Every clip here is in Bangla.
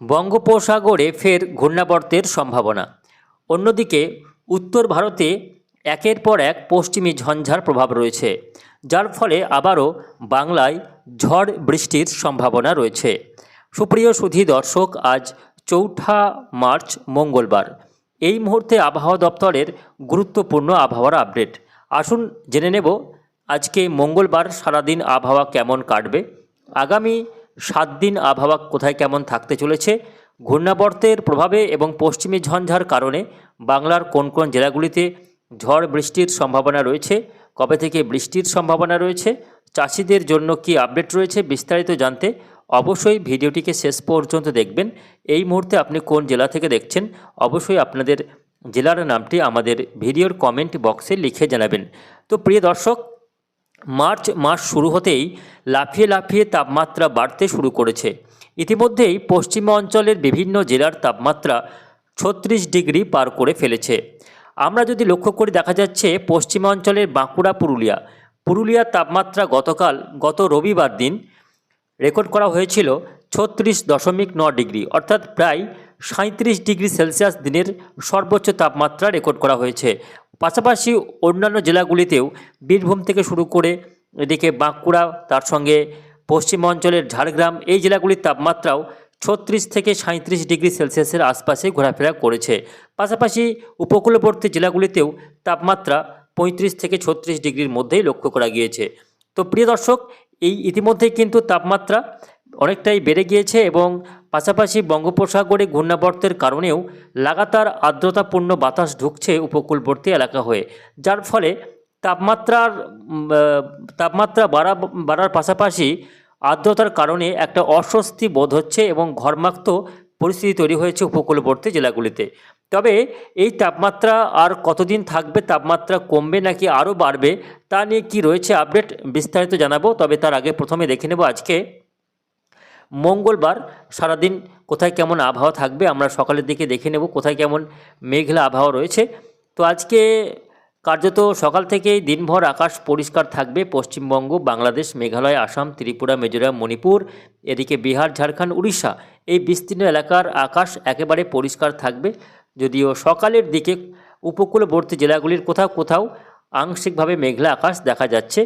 বঙ্গোপসাগরে ফের ঘূর্ণাবর্তের সম্ভাবনা। অন্যদিকে, উত্তর ভারতে একের পর এক পশ্চিমী ঝঞ্ঝার প্রভাব রয়েছে, যার ফলে আবারও বাংলায় ঝড় বৃষ্টির সম্ভাবনা রয়েছে। সুপ্রিয় সুধী দর্শক, আজ চৌঠা মার্চ মঙ্গলবার। এই মুহূর্তে আবহাওয়া দপ্তরের গুরুত্বপূর্ণ আবহাওয়ার আপডেট। আসুন জেনে নেব, আজকে মঙ্গলবার সারাদিন আবহাওয়া কেমন কাটবে? আগামী সাত দিন আবহাওয়া কোথায় কেমন থাকতে চলেছে, ঘূর্ণাবর্তের প্রভাবে এবং পশ্চিমী ঝঞ্ঝার কারণে বাংলার কোন কোন জেলাগুলিতে ঝড় বৃষ্টির সম্ভাবনা রয়েছে, কবে থেকে বৃষ্টির সম্ভাবনা রয়েছে, চাষিদের জন্য কি আপডেট রয়েছে বিস্তারিত জানতে অবশ্যই ভিডিওটিকে শেষ পর্যন্ত দেখবেন। এই মুহূর্তে আপনি কোন জেলা থেকে দেখছেন, অবশ্যই আপনাদের জেলার নামটি আমাদের ভিডিওর কমেন্ট বক্সে লিখে জানাবেন। তো প্রিয় দর্শক মার্চ মাস শুরু হতেই লাফিয়ে লাফিয়ে তাপমাত্রা বাড়তে শুরু করেছে। ইতিমধ্যেই পশ্চিম অঞ্চলের বিভিন্ন জেলার তাপমাত্রা ছত্রিশ ডিগ্রি পার করে ফেলেছে। আমরা যদি লক্ষ্য করে, দেখা যাচ্ছে পশ্চিমাঞ্চলের বাঁকুড়া, পুরুলিয়া। পুরুলিয়ার তাপমাত্রা গতকাল, গত রবিবার দিন রেকর্ড করা হয়েছিল ছত্রিশ দশমিক ন ডিগ্রি, অর্থাৎ প্রায় সাঁত্রিশ ডিগ্রি সেলসিয়াস দিনের সর্বোচ্চ তাপমাত্রা রেকর্ড করা হয়েছে। পাশাপাশি অন্যান্য জেলাগুলিতেও বীরভূম থেকে শুরু করে এদিকে বাঁকুড়া, তার সঙ্গে পশ্চিমাঞ্চলের ঝাড়গ্রাম, এই জেলাগুলির তাপমাত্রাও ছত্রিশ থেকে সাঁত্রিশ ডিগ্রি সেলসিয়াসের আশপাশে ঘোরাফেরা করেছে। পাশাপাশি উপকূলবর্তী জেলাগুলিতেও তাপমাত্রা পঁয়ত্রিশ থেকে ছত্রিশ ডিগ্রির মধ্যেই লক্ষ্য করা গিয়েছে। তো প্রিয় দর্শক, এই ইতিমধ্যেই কিন্তু তাপমাত্রা অনেকটাই বেড়ে গিয়েছে এবং পাশাপাশি বঙ্গোপসাগরে ঘূর্ণাবর্তের কারণেও লাগাতার আর্দ্রতাপূর্ণ বাতাস ঢুকছে উপকূলবর্তী এলাকা হয়ে, যার ফলে তাপমাত্রার তাপমাত্রা বাড়া, বাড়ার পাশাপাশি আর্দ্রতার কারণে একটা অস্বস্তি বোধ হচ্ছে এবং ঘর্মাক্ত পরিস্থিতি তৈরি হয়েছে উপকূলবর্তী জেলাগুলিতে। তবে এই তাপমাত্রা আর কতদিন থাকবে, তাপমাত্রা কমবে নাকি আরও বাড়বে, তা নিয়ে কি রয়েছে আপডেট বিস্তারিত জানাব, তবে তার আগে প্রথমে দেখে নেব আজকে মঙ্গলবার সারাদিন কোথায় কেমন আবহাওয়া থাকবে আমরা সকালের দিকে দেখে নেব কোথায় কেমন মেঘলা আবহাওয়া রয়েছে। তো আজকে কার্যত সকাল থেকেই দিনভর আকাশ পরিষ্কার থাকবে। পশ্চিমবঙ্গ, বাংলাদেশ, মেঘালয়, আসাম, ত্রিপুরা, মিজোরাম, মণিপুর, এদিকে বিহার, ঝাড়খণ্ড, উড়িষ্যা এই বিস্তীর্ণ এলাকার আকাশ একেবারে পরিষ্কার থাকবে। যদিও সকালের দিকে উপকূলবর্তী জেলাগুলির কোথাও কোথাও আংশিকভাবে মেঘলা আকাশ দেখা যাচ্ছে।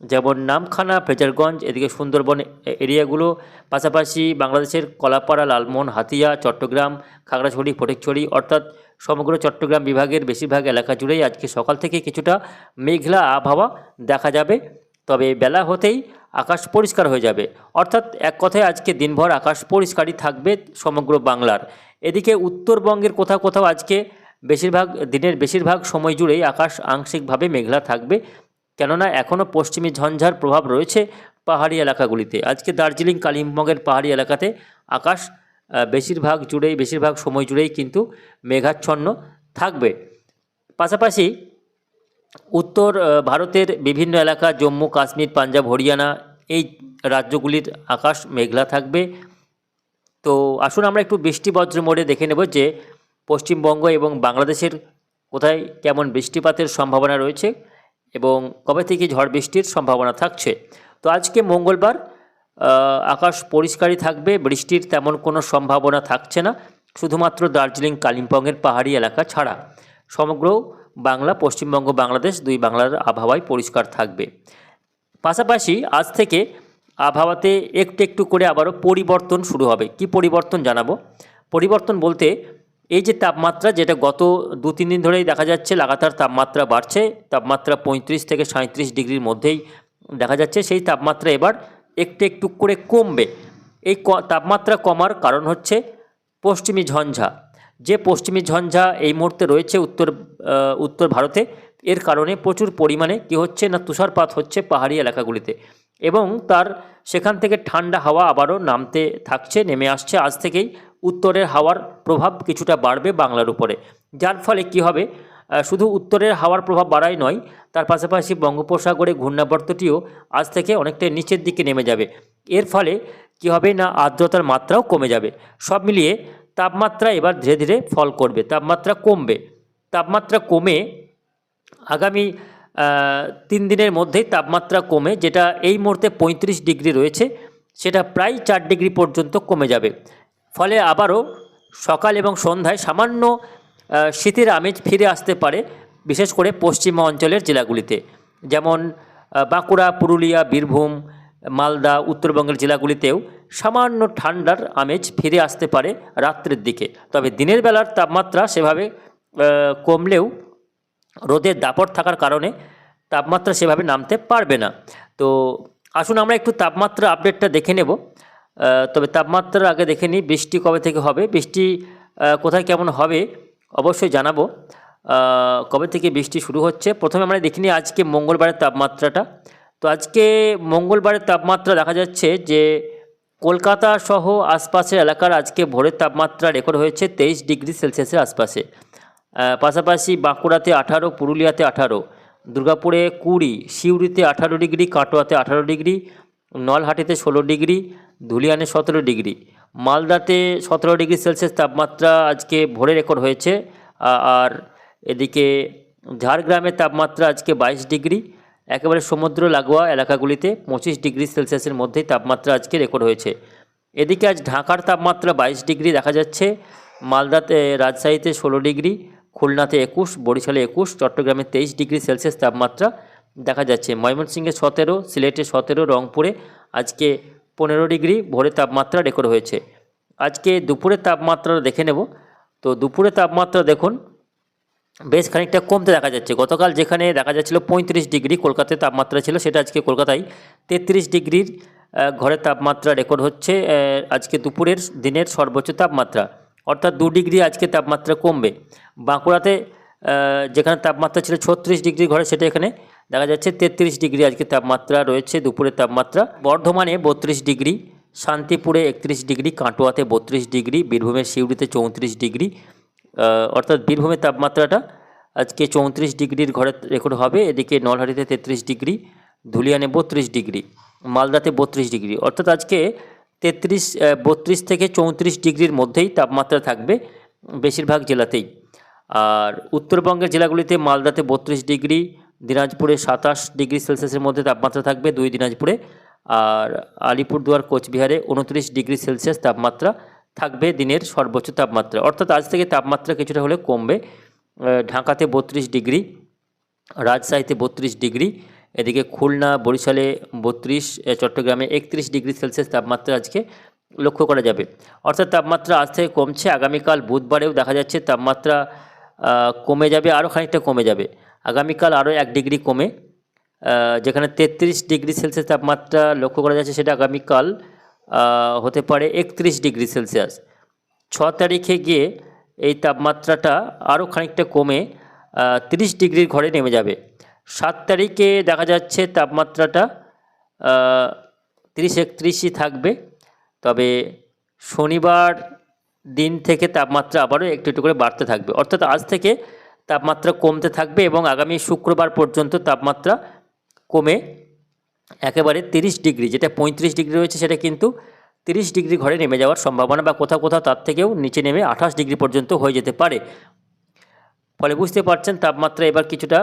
যেমন নামখানা ফ্রেজারগঞ্জ এদিকে সুন্দরবন এরিয়াগুলো, পাশাপাশি বাংলাদেশের কলাপাড়া, লালমোহন, হাতিয়া, চট্টগ্রাম, খাগড়াছড়ি, ফটিকছড়ি, অর্থাৎ সমগ্র চট্টগ্রাম বিভাগের বেশিরভাগ এলাকা জুড়েই আজকে সকাল থেকে কিছুটা মেঘলা আবহাওয়া দেখা যাবে। তবে বেলা হতেই আকাশ পরিষ্কার হয়ে যাবে। অর্থাৎ এক কথায় আজকে দিনভর আকাশ পরিষ্কারই থাকবে সমগ্র বাংলার। এদিকে উত্তরবঙ্গের কোথাও কোথাও আজকে বেশিরভাগ, দিনের বেশিরভাগ সময় জুড়েই আকাশ আংশিকভাবে মেঘলা থাকবে। কেননা এখনও পশ্চিমী ঝঞ্ঝার প্রভাব রয়েছে পাহাড়ি এলাকাগুলিতে। আজকে দার্জিলিং, কালিম্পংয়ের পাহাড়ি এলাকাতে আকাশ বেশিরভাগ জুড়েই, বেশিরভাগ সময় জুড়েই কিন্তু মেঘাচ্ছন্ন থাকবে। পাশাপাশি উত্তর ভারতের বিভিন্ন এলাকা, জম্মু, কাশ্মীর, পাঞ্জাব, হরিয়ানা, এই রাজ্যগুলির আকাশ মেঘলা থাকবে। তো আসুন আমরা একটু বৃষ্টি বজ্র মোড়ে দেখে নেব যে পশ্চিমবঙ্গ এবং বাংলাদেশের কোথায় কেমন বৃষ্টিপাতের সম্ভাবনা রয়েছে। এবং কবে থেকে ঝড় বৃষ্টির সম্ভাবনা থাকছে? তো আজকে মঙ্গলবার আকাশ পরিষ্কারই থাকবে, বৃষ্টির তেমন কোনো সম্ভাবনা থাকছে না, শুধুমাত্র দার্জিলিং, কালিম্পংয়ের পাহাড়ি এলাকা ছাড়া। সমগ্র বাংলা, পশ্চিমবঙ্গ, বাংলাদেশ, দুই বাংলার আবহাওয়ায় পরিষ্কার থাকবে। পাশাপাশি আজ থেকে আবহাওয়াতে একটু একটু করে আবারও পরিবর্তন শুরু হবে। কি পরিবর্তন জানাব? পরিবর্তন বলতে এই যে তাপমাত্রা, যেটা গত দু তিন দিন ধরেই দেখা যাচ্ছে, লাগাতার তাপমাত্রা বাড়ছে, তাপমাত্রা পঁয়ত্রিশ থেকে সাঁত্রিশ ডিগ্রির মধ্যেই দেখা যাচ্ছে, সেই তাপমাত্রা এবার একটু একটু করে কমবে। এই তাপমাত্রা কমার কারণ হচ্ছে পশ্চিমী ঝঞ্ঝা। যে পশ্চিমী ঝঞ্ঝা এই মুহূর্তে রয়েছে উত্তর উত্তর ভারতে, এর কারণে প্রচুর পরিমাণে কি হচ্ছে না, তুষারপাত হচ্ছে পাহাড়ি এলাকাগুলিতে এবং তার সেখান থেকে ঠান্ডা হাওয়া আবারও নামতে থাকছে, নেমে আসছে। আজ থেকেই উত্তরের হাওয়ার প্রভাব কিছুটা বাড়বে বাংলার উপরে। যার ফলে কি হবে? শুধু উত্তরের হাওয়ার প্রভাব বাড়াই নয়, তার পাশাপাশি বঙ্গোপসাগরে ঘূর্ণাবর্তটিও আজ থেকে অনেকটা নিচের দিকে নেমে যাবে। এর ফলে কি হবে না আর্দ্রতার মাত্রাও কমে যাবে। সব মিলিয়ে তাপমাত্রা এবার ধীরে ধীরে ফল করবে, তাপমাত্রা কমবে। তাপমাত্রা কমে আগামী তিন দিনের মধ্যেই তাপমাত্রা কমে, যেটা এই মুহূর্তে পঁয়ত্রিশ ডিগ্রি রয়েছে, সেটা প্রায় চার ডিগ্রি পর্যন্ত কমে যাবে। ফলে আবারও সকাল এবং সন্ধ্যায় সামান্য শীতের আমেজ ফিরে আসতে পারে, বিশেষ করে পশ্চিমা অঞ্চলের জেলাগুলিতে। যেমন বাঁকুড়া, পুরুলিয়া, বীরভূম, মালদা, উত্তরবঙ্গের জেলাগুলিতেও সামান্য ঠান্ডার আমেজ ফিরে আসতে পারে রাত্রের দিকে। তবে দিনের বেলার তাপমাত্রা সেভাবে কমলেও রোদের দাপট থাকার কারণে তাপমাত্রা সেভাবে নামতে পারবে না। তো আসুন আমরা একটু তাপমাত্রা আপডেটটা দেখে নেব। তবে তাপমাত্রার আগে দেখে নিই বৃষ্টি কবে থেকে হবে, বৃষ্টি কোথায় কেমন হবে অবশ্যই জানাব। কবে থেকে বৃষ্টি শুরু হচ্ছে? প্রথমে আমরা দেখে নিই আজকে মঙ্গলবারের তাপমাত্রাটা। তো আজকে মঙ্গলবারের তাপমাত্রা দেখা যাচ্ছে যে কলকাতা সহ আশপাশের এলাকার আজকে ভোরের তাপমাত্রা রেকর্ড হয়েছে তেইশ ডিগ্রি সেলসিয়াসের আশপাশে। পাশাপাশি বাঁকুড়াতে আঠারো, পুরুলিয়াতে আঠারো, দুর্গাপুরে কুড়ি, সিউড়িতে আঠারো ডিগ্রি, কাটোয়াতে আঠারো ডিগ্রি, নলহাটিতে ষোলো ডিগ্রি ধুলিয়ানে সতেরো ডিগ্রি। মালদাতে সতেরো ডিগ্রি সেলসিয়াস তাপমাত্রা আজকে ভোরে রেকর্ড হয়েছে। আর এদিকে ঝাড়গ্রামের তাপমাত্রা আজকে বাইশ ডিগ্রি। একেবারে সমুদ্র লাগোয়া এলাকাগুলিতে পঁচিশ ডিগ্রি সেলসিয়াসের মধ্যেই তাপমাত্রা আজকে রেকর্ড হয়েছে। এদিকে আজ ঢাকার তাপমাত্রা বাইশ ডিগ্রি দেখা যাচ্ছে। মালদাতে রাজশাহীতে ষোলো ডিগ্রি, খুলনাতে একুশ, বরিশালে একুশ, চট্টগ্রামে তেইশ ডিগ্রি সেলসিয়াস তাপমাত্রা দেখা যাচ্ছে। ময়মনসিংহে সতেরো, সিলেটে সতেরো, রংপুরে আজকে পনেরো ডিগ্রি ভোরের তাপমাত্রা রেকর্ড হয়েছে। আজকে দুপুরের তাপমাত্রা দেখে নেব। তো দুপুরের তাপমাত্রা দেখুন, বেশ খানিকটা কমতে দেখা যাচ্ছে। গতকাল যেখানে দেখা যাচ্ছিল পঁয়ত্রিশ ডিগ্রি কলকাতায় তাপমাত্রা ছিল, সেটা আজকে কলকাতায় তেত্রিশ ডিগ্রির ঘরের তাপমাত্রা রেকর্ড হচ্ছে আজকে দুপুরের দিনের সর্বোচ্চ তাপমাত্রা। অর্থাৎ দু ডিগ্রি আজকে তাপমাত্রা কমবে। বাঁকুড়াতে যেখানে তাপমাত্রা ছিল ছত্রিশ ডিগ্রি ঘরে, সেটা এখানে দেখা যাচ্ছে তেত্রিশ ডিগ্রি আজকে তাপমাত্রা রয়েছে, দুপুরের তাপমাত্রা বর্ধমানে বত্রিশ ডিগ্রি, শান্তিপুরে একত্রিশ ডিগ্রি, কাটোয়াতে বত্রিশ ডিগ্রি, বীরভূমের সিউড়িতে চৌত্রিশ ডিগ্রি অর্থাৎ বীরভূমের তাপমাত্রাটা আজকে চৌত্রিশ ডিগ্রির ঘরে রেকর্ড হবে, এদিকে নলহাটিতে তেত্রিশ ডিগ্রি, ধুলিয়ানে বত্রিশ ডিগ্রি, মালদাতে বত্রিশ ডিগ্রি, অর্থাৎ আজকে তেত্রিশ বত্রিশ থেকে চৌত্রিশ ডিগ্রির মধ্যেই তাপমাত্রা থাকবে বেশিরভাগ জেলাতেই। আর উত্তরবঙ্গের জেলাগুলিতে মালদাতে বত্রিশ ডিগ্রি দিনাজপুরে সাতাশ ডিগ্রি সেলসিয়াসের মধ্যে তাপমাত্রা থাকবে, দুই দিনাজপুরে। আর আলিপুরদুয়ার, কোচবিহারে উনত্রিশ ডিগ্রি সেলসিয়াস তাপমাত্রা থাকবে, দিনের সর্বোচ্চ তাপমাত্রা। অর্থাৎ আজ থেকে তাপমাত্রা কিছুটা হলে কমবে। ঢাকাতে বত্রিশ ডিগ্রি, রাজশাহীতে বত্রিশ ডিগ্রি, এদিকে খুলনা, বরিশালে বত্রিশ চট্টগ্রামে একত্রিশ ডিগ্রি সেলসিয়াস তাপমাত্রা আজকে লক্ষ্য করা যাবে। অর্থাৎ তাপমাত্রা আজ থেকে কমছে, আগামীকাল বুধবারেও দেখা যাচ্ছে তাপমাত্রা কমে যাবে, আরও খানিকটা কমে যাবে। আগামীকাল আরও এক ডিগ্রি কমে যেখানে তেত্রিশ ডিগ্রি সেলসিয়াস তাপমাত্রা লক্ষ্য করা যাচ্ছে সেটা আগামীকাল হতে পারে একত্রিশ ডিগ্রি সেলসিয়াস। ছ তারিখে গিয়ে এই তাপমাত্রাটা আরও খানিকটা কমে তিরিশ ডিগ্রির ঘরে নেমে যাবে। সাত তারিখে দেখা যাচ্ছে তাপমাত্রাটা তিরিশ একত্রিশই থাকবে। তবে শনিবার দিন থেকে তাপমাত্রা আবারও একটু একটু করে বাড়তে থাকবে। অর্থাৎ আজ থেকে তাপমাত্রা কমতে থাকবে এবং আগামী শুক্রবার পর্যন্ত তাপমাত্রা কমে একেবারে তিরিশ ডিগ্রি, যেটা পঁয়ত্রিশ ডিগ্রি রয়েছে সেটা কিন্তু তিরিশ ডিগ্রি ঘরে নেমে যাওয়ার সম্ভাবনা বা কোথাও কোথাও তার থেকেও নিচে নেমে আঠাশ ডিগ্রি পর্যন্ত হয়ে যেতে পারে। ফলে বুঝতে পারছেন তাপমাত্রা এবার কিছুটা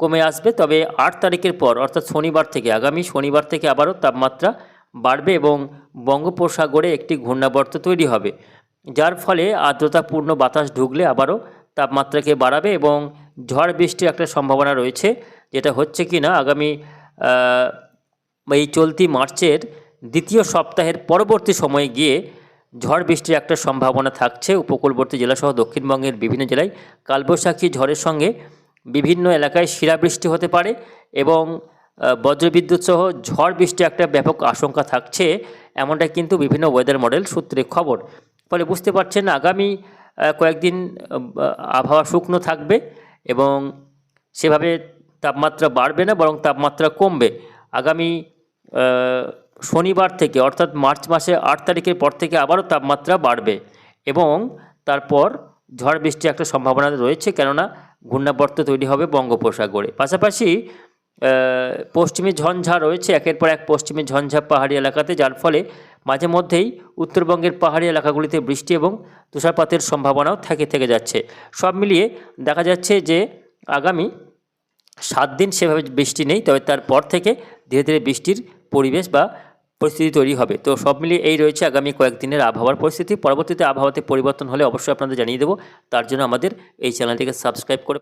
কমে আসবে, তবে আট তারিখের পর, অর্থাৎ শনিবার থেকে, আগামী শনিবার থেকে আবারও তাপমাত্রা বাড়বে এবং বঙ্গোপসাগরে একটি ঘূর্ণাবর্ত তৈরি হবে, যার ফলে আর্দ্রতাপূর্ণ বাতাস ঢুকলে আবারও তাপমাত্রাকে বাড়াবে এবং ঝড় বৃষ্টির একটা সম্ভাবনা রয়েছে, যেটা হচ্ছে কি না, আগামী এই চলতি মার্চের দ্বিতীয় সপ্তাহের পরবর্তী সময়ে গিয়ে ঝড় বৃষ্টির একটা সম্ভাবনা থাকছে। উপকূলবর্তী জেলাসহ দক্ষিণবঙ্গের বিভিন্ন জেলায় কালবৈশাখী ঝড়ের সঙ্গে বিভিন্ন এলাকায় শিলাবৃষ্টি হতে পারে এবং বজ্রবিদ্যুৎ সহ ঝড় বৃষ্টি একটা ব্যাপক আশঙ্কা থাকছে এমনটা কিন্তু বিভিন্ন ওয়েদার মডেল সূত্রে খবর। ফলে বুঝতে পারছেন, আগামী কয়েকদিন আবহাওয়া শুকনো থাকবে এবং সেভাবে তাপমাত্রা বাড়বে না, বরং তাপমাত্রা কমবে। আগামী শনিবার থেকে, অর্থাৎ মার্চ মাসে আট তারিখের পর থেকে আবারও তাপমাত্রা বাড়বে এবং তারপর ঝড় বৃষ্টির একটা সম্ভাবনা রয়েছে, কেননা ঘূর্ণাবর্ত তৈরি হবে বঙ্গোপসাগরে। পাশাপাশি পশ্চিমী ঝঞ্ঝা রয়েছে, একের পর এক পশ্চিমী ঝঞ্ঝা পাহাড়ি এলাকাতে, যার ফলে মাঝে মধ্যেই উত্তরবঙ্গের পাহাড়ি এলাকাগুলিতে বৃষ্টি এবং তুষারপাতের সম্ভাবনাও থেকে থেকে যাচ্ছে। সব মিলিয়ে দেখা যাচ্ছে যে আগামী সাত দিন সেভাবে বৃষ্টি নেই, তবে তারপর থেকে ধীরে ধীরে বৃষ্টির পরিবেশ বা পরিস্থিতি তৈরি হবে। তো সব মিলিয়ে এই রয়েছে আগামী কয়েকদিনের আবহাওয়ার পরিস্থিতি। পরবর্তীতে আবহাওয়াতে পরিবর্তন হলে অবশ্যই আপনাদের জানিয়ে দেবো। তার জন্য আমাদের এই চ্যানেলটিকে সাবস্ক্রাইব করে